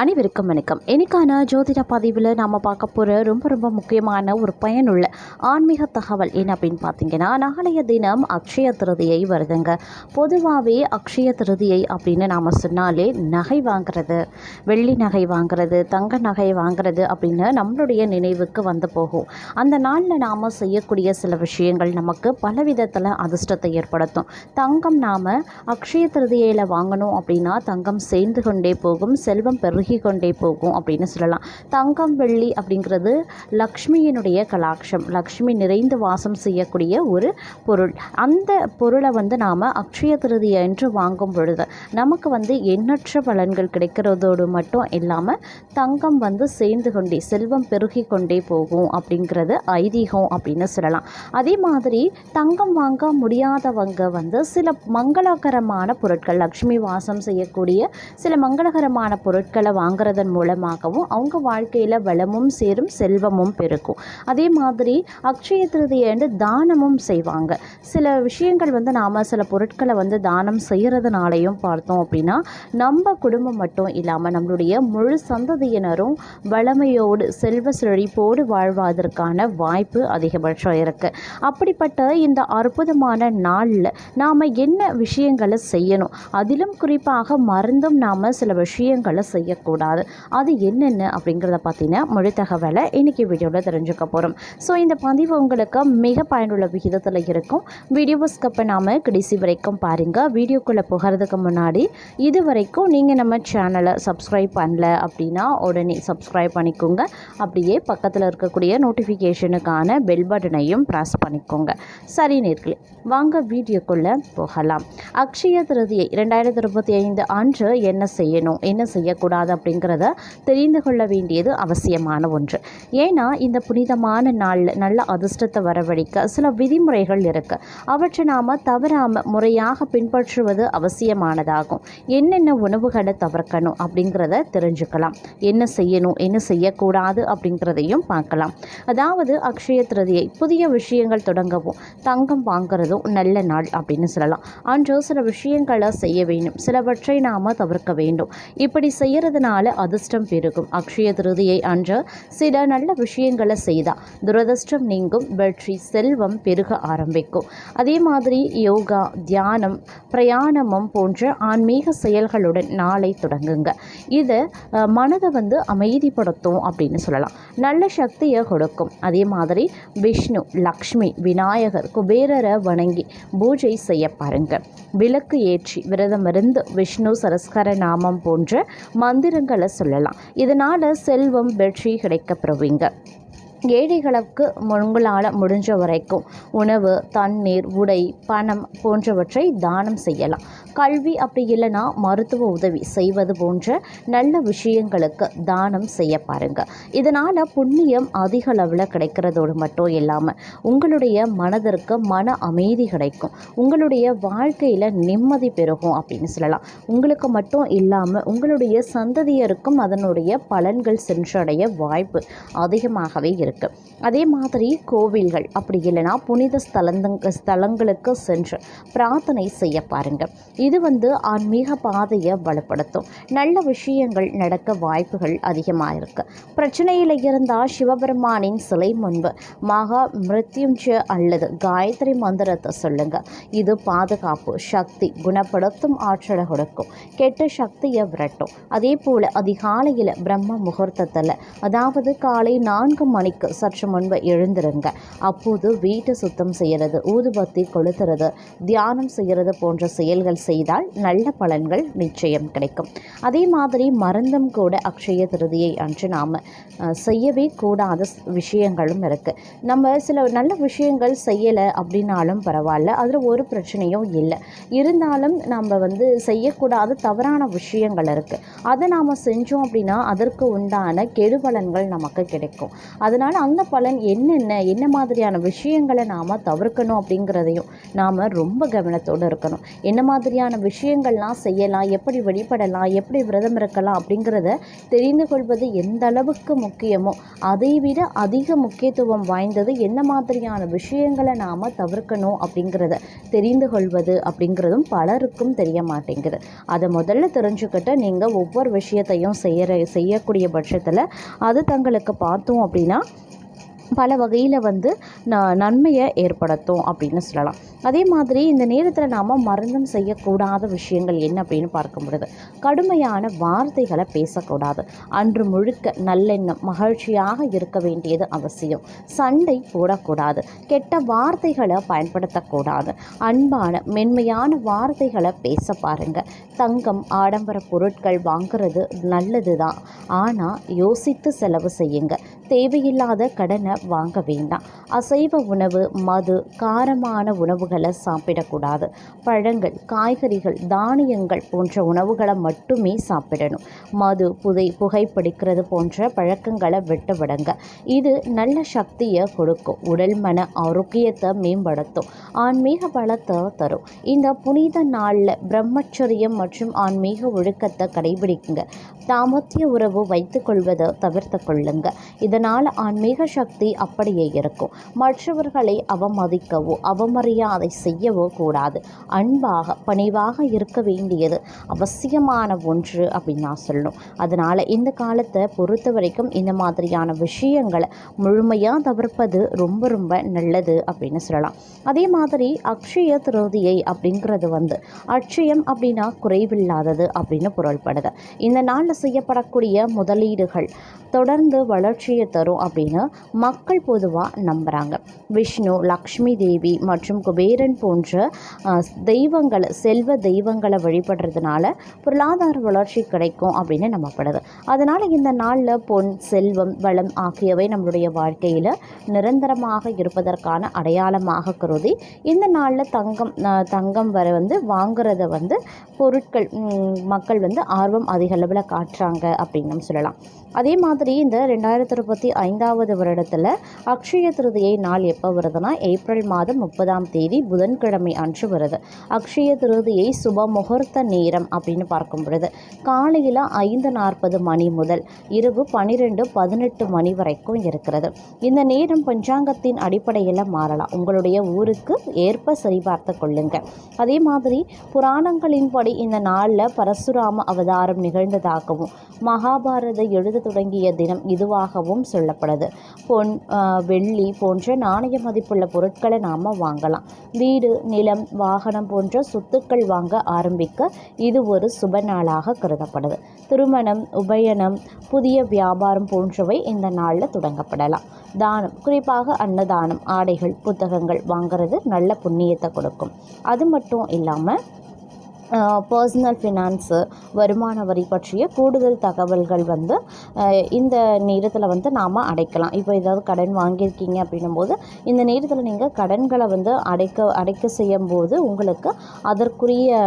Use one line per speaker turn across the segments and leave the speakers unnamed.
அனைவருக்கும் வணக்கம். இன்னைக்கான ஜோதிட பதிவில் நாம் பார்க்க போகிற ரொம்ப ரொம்ப முக்கியமான ஒரு பயனுள்ள ஆன்மீக தகவல் என்ன அப்படின்னு பார்த்தீங்கன்னா நாளைய தினம் அக்ஷய திருதியை வருதுங்க. பொதுவாகவே அக்ஷய திருதியை அப்படின்னு நாம் சொன்னாலே நகை வாங்குறது வெள்ளி நகை வாங்குறது தங்க நகை வாங்குறது அப்படின்னு நம்மளுடைய நினைவுக்கு வந்து போகும். அந்த நாளில் நாம் செய்யக்கூடிய சில விஷயங்கள் நமக்கு பல விதத்தில் அதிர்ஷ்டத்தை ஏற்படுத்தும். தங்கம் நாம் அக்ஷய திருதியையில் வாங்கணும் அப்படின்னா தங்கம் சேர்ந்து கொண்டே போகும் செல்வம் பெருகி கொண்டே போகும் அப்படின்னு சொல்லலாம். தங்கம் வெள்ளி அப்படிங்கிறது லக்ஷ்மியினுடைய கலாட்சம். லக்ஷ்மி நிறைந்து வாசம் செய்யக்கூடிய ஒரு பொருள். அந்த பொருளை வந்து நாம் அக்ஷய திருதி என்று வாங்கும் பொழுது நமக்கு வந்து எண்ணற்ற பலன்கள் கிடைக்கிறதோடு மட்டும் இல்லாமல் தங்கம் வந்து சேர்ந்து கொண்டே செல்வம் பெருகி கொண்டே போகும் அப்படிங்கிறது ஐதீகம் அப்படின்னு சொல்லலாம். அதே மாதிரி தங்கம் வாங்க முடியாதவங்க வந்து சில மங்களகரமான பொருட்கள் லக்ஷ்மி வாசம் செய்யக்கூடிய சில மங்களகரமான பொருட்களை வாங்குறதன் மூலமாகவும் அவங்க வாழ்க்கையில் வளமும் சேரும் செல்வமும் பெருக்கும். அதே மாதிரி அக்ஷய திருதியன்று தானமும் செய்வாங்க. சில விஷயங்கள் வந்து நாம் சில பொருட்களை வந்து தானம் செய்கிறதுனாலையும் பார்த்தோம் அப்படின்னா நம்ம குடும்பம் மட்டும் இல்லாமல் நம்மளுடைய முழு சந்ததியினரும் வளமையோடு செல்வ செழிப்போடு வாழ்வதற்கான வாய்ப்பு அதிகபட்சம் இருக்குது அப்படிப்பட்ட இந்த அற்புதமான நாளில் நாம் என்ன விஷயங்களை செய்யணும்? அதிலும் குறிப்பாக மறந்தும் நாம் சில விஷயங்களை கூடாது அது என்னென்ன அப்படிங்கிறத பார்த்தீங்கன்னா மொழி தகவலை இன்றைக்கி வீடியோவில் தெரிஞ்சுக்க போகிறோம் ஸோ இந்த பதிவு உங்களுக்கு மிக பயனுள்ள விகிதத்தில் இருக்கும். வீடியோவை ஸ்கப்பை நாம் கடைசி வரைக்கும் பாருங்கள் வீடியோக்குள்ளே போகிறதுக்கு முன்னாடி இது வரைக்கும் நீங்கள் நம்ம சேனலை சப்ஸ்கிரைப் பண்ணல அப்படின்னா உடனே சப்ஸ்கிரைப் பண்ணிக்கோங்க. அப்படியே பக்கத்தில் இருக்கக்கூடிய நோட்டிஃபிகேஷனுக்கான பெல் பட்டனையும் ப்ரெஸ் பண்ணிக்கோங்க. சரி நேர்களே வாங்க வீடியோக்குள்ளே போகலாம். அக்ஷய திருதியை ரெண்டாயிரத்தி இருபத்தி ஐந்து அன்று என்ன செய்யணும்? என்ன செய்யக்கூடாது? அப்படிங்கிறத தெரிந்து கொள்ள வேண்டியது அவசியமான ஒன்று. ஏன்னா இந்த புனிதமான நாளில் நல்ல அதிர்ஷ்டத்தை வரவழைக்க சில விதிமுறைகள் இருக்குது அவற்றை நாம் தவறாமல் முறையாக பின்பற்றுவது அவசியமானதாகும். என்னென்ன உணவுகளை தவிர்க்கணும் அப்படிங்கிறத தெரிஞ்சுக்கலாம். என்ன செய்யணும் என்ன செய்யக்கூடாது அப்படிங்கிறதையும் பார்க்கலாம். அதாவது அக்ஷய திருதியை புதிய விஷயங்கள் தொடங்கவும் தங்கம் வாங்குறதும் நல்ல நாள் அப்படின்னு சொல்லலாம். அன்று சில விஷயங்களை செய்ய வேண்டும். சிலவற்றை நாம் தவிர்க்க வேண்டும். இப்படி செய்யறதுனால அதிர்ஷ்டம் பெருகும். அக்ஷய திருதியை அன்று சில நல்ல விஷயங்களை செய்தால் துரதிர்ஷ்டம் நீங்கும். வெற்றி செல்வம் பெருக ஆரம்பிக்கும். அதே மாதிரி யோகா தியானம் பிரயாணமும் போன்ற ஆன்மீக செயல்களுடன் நாளை தொடங்குங்க. இது மனதை வந்து அமைதிப்படுத்தும் அப்படின்னு சொல்லலாம். நல்ல சக்தியை கொடுக்கும். அதே மாதிரி விஷ்ணு லக்ஷ்மி விநாயகர் குபேரரை வணங்கி பூஜை செய்ய பாருங்க. விளக்கு ஏற்றி விரதமிருந்து விஷ்ணு சரஸ்கர நாமம் போன்ற மந்திர மந்திரங்களை சொல்லலாம். இதனால் செல்வம் வெற்றி கிடைக்கப்பெறுவீங்க ஏழைகளுக்கு உங்களால் முடிஞ்ச வரைக்கும் உணவு தண்ணீர் உடை பணம் போன்றவற்றை தானம் செய்யலாம். கல்வி அப்படி இல்லைன்னா மருத்துவ உதவி செய்வது போன்ற நல்ல விஷயங்களுக்கு தானம் செய்ய பாருங்க. இதனால் புண்ணியம் அதிக அளவில் கிடைக்கிறதோடு மட்டும் இல்லாமல் உங்களுடைய மனதிற்கு மன அமைதி கிடைக்கும். உங்களுடைய வாழ்க்கையில் நிம்மதி பெருகும் அப்படின்னு சொல்லலாம். உங்களுக்கு மட்டும் இல்லாமல் உங்களுடைய சந்ததியருக்கும் அதனுடைய பலன்கள் சென்றடைய வாய்ப்பு அதிகமாகவே இருக்குது அதே மாதிரி கோவில்கள் அப்படி இல்லைன்னா புனித ஸ்தலந்தங்க ஸ்தலங்களுக்கு சென்று பிரார்த்தனை செய்ய பாருங்க. இது வந்து ஆன்மீக பாதையை பலப்படுத்தும் நல்ல விஷயங்கள் நடக்க வாய்ப்புகள் அதிகமாக இருக்குது பிரச்சனையில் இருந்தால் சிவபெருமானின் சிலை முன்பு மகா மிருத்யுஞ்ச அல்லது காயத்ரி மந்திரத்தை சொல்லுங்க. இது பாதுகாப்பு சக்தி குணப்படுத்தும் ஆற்றலை கொடுக்கும். கெட்ட சக்தியை விரட்டும். அதே போல் அதிகாலையில் பிரம்ம முகூர்த்தத்தில் அதாவது காலை நான்கு மணிக்கு சற்று முன்பு எழுந்திருங்க. அப்போது வீட்டை சுத்தம் செய்கிறது ஊதுபத்தி கொளுத்துறது தியானம் செய்கிறது போன்ற செயல்கள் செய்தால் நல்ல பலன்கள் நிச்சயம் கிடைக்கும். அதே மாதிரி மருந்தும் கூட அக்ஷய திருதியை அன்று நாம் செய்யவே கூடாத விஷயங்களும் இருக்குது நம்ம சில நல்ல விஷயங்கள் செய்யலை அப்படின்னாலும் பரவாயில்ல. அதில் ஒரு பிரச்சனையும் இல்லை. இருந்தாலும் நம்ம வந்து செய்யக்கூடாத தவறான விஷயங்கள் இருக்குது அதை நாம் செஞ்சோம் அப்படின்னா அதற்கு உண்டான கெடுபலன்கள் நமக்கு கிடைக்கும். அதனால் அதனால் அந்த பலன் என்னென்ன என்ன மாதிரியான விஷயங்களை நாம் தவிர்க்கணும் அப்படிங்கிறதையும் நாம் ரொம்ப கவனத்தோடு இருக்கணும். என்ன மாதிரியான விஷயங்கள்லாம் செய்யலாம் எப்படி வழிபடலாம் எப்படி விரதம் இருக்கலாம் அப்படிங்கிறத தெரிந்து கொள்வது எந்த அளவுக்கு முக்கியமோ அதைவிட அதிக முக்கியத்துவம் வாய்ந்தது என்ன மாதிரியான விஷயங்களை நாம் தவிர்க்கணும் அப்படிங்கிறத தெரிந்து கொள்வது அப்படிங்கிறதும் பலருக்கும் தெரிய மாட்டேங்குது. அதை முதல்ல தெரிஞ்சுக்கிட்டு நீங்கள் ஒவ்வொரு விஷயத்தையும் செய்கிற செய்யக்கூடிய பட்சத்தில் அது தங்களுக்கு பார்த்தோம் அப்படின்னா பல வகையில் வந்து ந நன்மையை ஏற்படுத்தும் அப்படின்னு சொல்லலாம். அதே மாதிரி இந்த நேரத்தில் நாம் மருந்தும் செய்யக்கூடாத விஷயங்கள் என்ன அப்படின்னு பார்க்க முடியுது கடுமையான வார்த்தைகளை பேசக்கூடாது. அன்று முழுக்க நல்லெண்ணம் மகிழ்ச்சியாக இருக்க வேண்டியது அவசியம். சண்டை போடக்கூடாது. கெட்ட வார்த்தைகளை பயன்படுத்தக்கூடாது. அன்பான மென்மையான வார்த்தைகளை பேச பாருங்க. தங்கம் ஆடம்பர பொருட்கள் வாங்குறது நல்லது தான் ஆனால் யோசித்து செலவு செய்யுங்க. தேவையில்லாத கடனை வாங்க வேண்டாம். அசைவ உணவு மது காரமான உணவுகளை சாப்பிடக்கூடாது. பழங்கள் காய்கறிகள் தானியங்கள் போன்ற உணவுகளை மட்டுமே சாப்பிடணும். மது புதை புகைப்பிடிக்கிறது போன்ற பழக்கங்களை விட்டு விடுங்க. இது நல்ல சக்தியை கொடுக்கும். உடல் மன ஆரோக்கியத்தை மேம்படுத்தும். ஆன்மீக பலத்தை தரும். இந்த புனித நாளில் பிரம்மச்சரியம் மற்றும் ஆன்மீக ஒழுக்கத்தை கடைபிடிக்குங்க. தாமத்திய உறவு வைத்துக்கொள்வதை தவிர்த்து கொள்ளுங்க. இதனால் ஆன்மீக சக்தி அப்படியே இருக்கும். மற்றவர்களை அவமதிக்கவோ அவமரியாதை செய்யவோ கூடாது. அன்பாக பணிவாக இருக்க வேண்டியது அவசியமான ஒன்று அப்படின்னு நான் சொல்லணும். அதனால் இந்த காலத்தை பொறுத்த வரைக்கும் இந்த மாதிரியான விஷயங்களை முழுமையாக தவிர்ப்பது ரொம்ப ரொம்ப நல்லது அப்படின்னு சொல்லலாம். அதே மாதிரி அக்ஷய திருதியை அப்படிங்கிறது வந்து அட்சயம் அப்படின்னா குறைவில்லாதது அப்படின்னு பொருள்படுது. இந்த நாளில் செய்யப்படக்கூடிய முதலீடுகள் தொடர்ந்து வளர்ச்சியை தரும் அப்படின்னு மக்கள் பொதுவாக நம்புகிறாங்க விஷ்ணு லக்ஷ்மி தேவி மற்றும் குபேரன் போன்ற தெய்வங்களை செல்வ தெய்வங்களை வழிபடுறதுனால பொருளாதார வளர்ச்சி கிடைக்கும் அப்படின்னு நம்பப்படுது. அதனால் இந்த நாளில் பொன் செல்வம் வளம் ஆகியவை நம்மளுடைய வாழ்க்கையில் நிரந்தரமாக இருப்பதற்கான அடையாளமாக கருதி இந்த நாளில் தங்கம் தங்கம் வரை வந்து வாங்குறத வந்து பொருட்கள் மக்கள் வந்து ஆர்வம் அதிக அளவில் காட்டுறாங்க அப்படின்னு சொல்லலாம். அதே மாதிரி இந்த ரெண்டாயிரத்தி இருபத்தி ஐந்தாவது வருடத்தில் அக்ஷய திருதியை நாள் எப்போ வருதுன்னா ஏப்ரல் மாதம் முப்பதாம் தேதி புதன்கிழமை அன்று வருது. அக்ஷய திருதியை சுப முகூர்த்த நேரம் அப்படின்னு பார்க்கும் பொழுது காலையில் ஐந்து நாற்பது மணி முதல் இரவு பன்னிரெண்டு பதினெட்டு மணி வரைக்கும் இருக்கிறது. இந்த நேரம் பஞ்சாங்கத்தின் அடிப்படையில் மாறலாம். உங்களுடைய ஊருக்கு ஏற்ப சரிபார்த்து கொள்ளுங்க. அதே மாதிரி புராணங்களின்படி இந்த நாளில் பரசுராம அவதாரம் நிகழ்ந்ததாகவும் மகாபாரத எழுத தொடங்கிய தினம் இதுவாகவும் சொல்லப்படுது. பொன் வெள்ளி போன்ற நாணய மதிப்புள்ள பொருட்களை நாம் வாங்கலாம். வீடு நிலம் வாகனம் போன்ற சொத்துக்கள் வாங்க ஆரம்பிக்க இது ஒரு சுப நாளாக கருதப்படுது. திருமணம் உபயனம் புதிய வியாபாரம் போன்றவை இந்த நாளில் தொடங்கப்படலாம். தானம் குறிப்பாக அன்னதானம் ஆடைகள் புத்தகங்கள் வாங்கிறது நல்ல புண்ணியத்தை கொடுக்கும். அது மட்டும் இல்லாமல் பர்சனல் ஃபினான்ஸு வருமான வரி பற்றிய கூடுதல் தகவல்கள் வந்து இந்த நேரத்தில் வந்து நாம் அடைக்கலாம். இப்போ ஏதாவது கடன் வாங்கியிருக்கீங்க அப்படின்னும் போது இந்த நேரத்தில் நீங்கள் கடன்களை வந்து அடைக்க அடைக்க செய்யும் போது உங்களுக்கு அதற்குரிய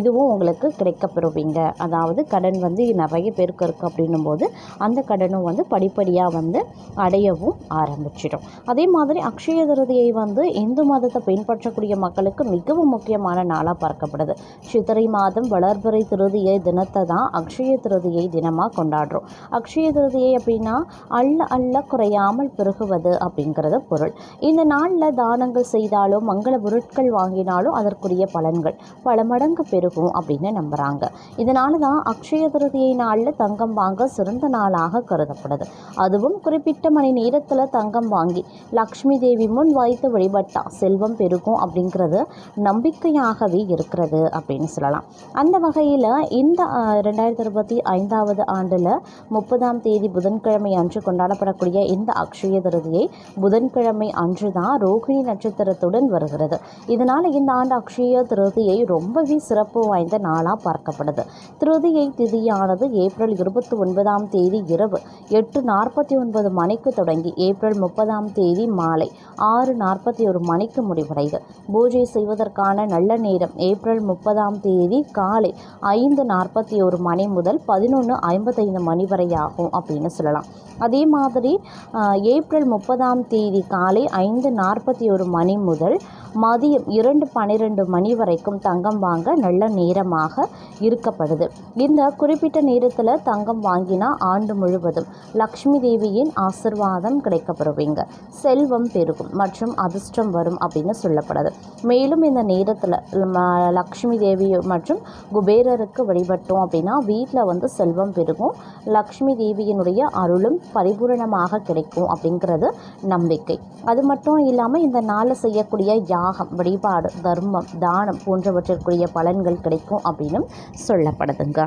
இதுவும் உங்களுக்கு கிடைக்கப்பெறுவீங்க அதாவது கடன் வந்து நிறைய பேருக்கு இருக்குது அப்படின்னும் போது அந்த கடனும் வந்து படிப்படியாக வந்து அடையவும் ஆரம்பிச்சிடும். அதே மாதிரி அக்ஷய திருதியை வந்து இந்து மதத்தை பின்பற்றக்கூடிய மக்களுக்கு மிகவும் முக்கியமான நாளாக பார்க்கப்படுது. சித்திரை மாதம் வளர்பிறை திருதியை தினத்தை தான் அக்ஷய திருதியை தினமாக கொண்டாடுறோம். அக்ஷய திருதியை அப்படின்னா அள்ள அள்ள குறையாமல் பெருகுவது அப்படிங்கிறது பொருள். இந்த நாளில் தானங்கள் செய்தாலோ மங்கள பொருட்கள் வாங்கினாலோ அதற்குரிய பலன்கள் பல மடங்கு பெருகும் அப்படின்னு நம்புகிறாங்க இதனால தான் அக்ஷய திருதியை நாளில் தங்கம் வாங்க சிறந்த நாளாக கருதப்படுது. அதுவும் குறிப்பிட்ட மணி நேரத்தில் தங்கம் வாங்கி லக்ஷ்மி தேவி முன் வைத்து வழிபட்டா செல்வம் பெருகும் அப்படிங்கிறது நம்பிக்கையாகவே இருக்கிறது அப்படின்னு சொல்லலாம். அந்த வகையில் இந்த ரெண்டாயிரத்தி இருபத்தி ஐந்தாவது ஆண்டில் முப்பதாம் தேதி புதன்கிழமை அன்று கொண்டாடப்படக்கூடிய இந்த அக்ஷய திருதியை புதன்கிழமை அன்று தான் ரோகிணி நட்சத்திரத்துடன் வருகிறது. இதனால் இந்த ஆண்டு அக்ஷய திருதியை ரொம்பவே சிறப்பு வாய்ந்த நாளாக பார்க்கப்படுது. திருதியை திதியானது ஏப்ரல் இருபத்தி ஒன்பதாம் தேதி இரவு எட்டு நாற்பத்தி ஒன்பது மணிக்கு தொடங்கி ஏப்ரல் முப்பதாம் தேதி மாலை ஆறு நாற்பத்தி ஒரு மணிக்கு முடிவடைது பூஜை செய்வதற்கான நல்ல நேரம் ஏப்ரல் முப்பது முப்பதாம் தேதி காலை ஐந்து நாற்பத்தி ஒரு மணி முதல் பதினொன்று ஐம்பத்தைந்து மணி வரை ஆகும் அப்படின்னு சொல்லலாம். அதே மாதிரி ஏப்ரல் முப்பதாம் தேதி காலை ஐந்து நாற்பத்தி ஒரு மணி முதல் மதியம் இரண்டு பன்னிரெண்டு மணி வரைக்கும் தங்கம் வாங்க நல்ல நேரமாக இருக்கப்படுது இந்த குறிப்பிட்ட நேரத்தில் தங்கம் வாங்கினா ஆண்டு முழுவதும் லக்ஷ்மி தேவியின் ஆசிர்வாதம் கிடைக்கப்படுவீங்க செல்வம் பெருகும் மற்றும் அதிர்ஷ்டம் வரும் அப்படின்னு சொல்லப்படுது. மேலும் இந்த நேரத்தில் லக்ஷ்மி தேவி மற்றும் குபேரருக்கு வழிபட்டோம் அப்படின்னா வீட்டில் வந்து செல்வம் பெருகும். லக்ஷ்மி தேவியினுடைய அருளும் பரிபூரணமாக கிடைக்கும் அப்படிங்கிறது நம்பிக்கை. அது மட்டும் இல்லாமல் இந்த நாளில் செய்யக்கூடிய யாகம் வழிபாடு தர்மம் தானம் போன்றவற்றிற்குரிய பலன்கள் கிடைக்கும் அப்படின்னும் சொல்லப்படுதுங்க.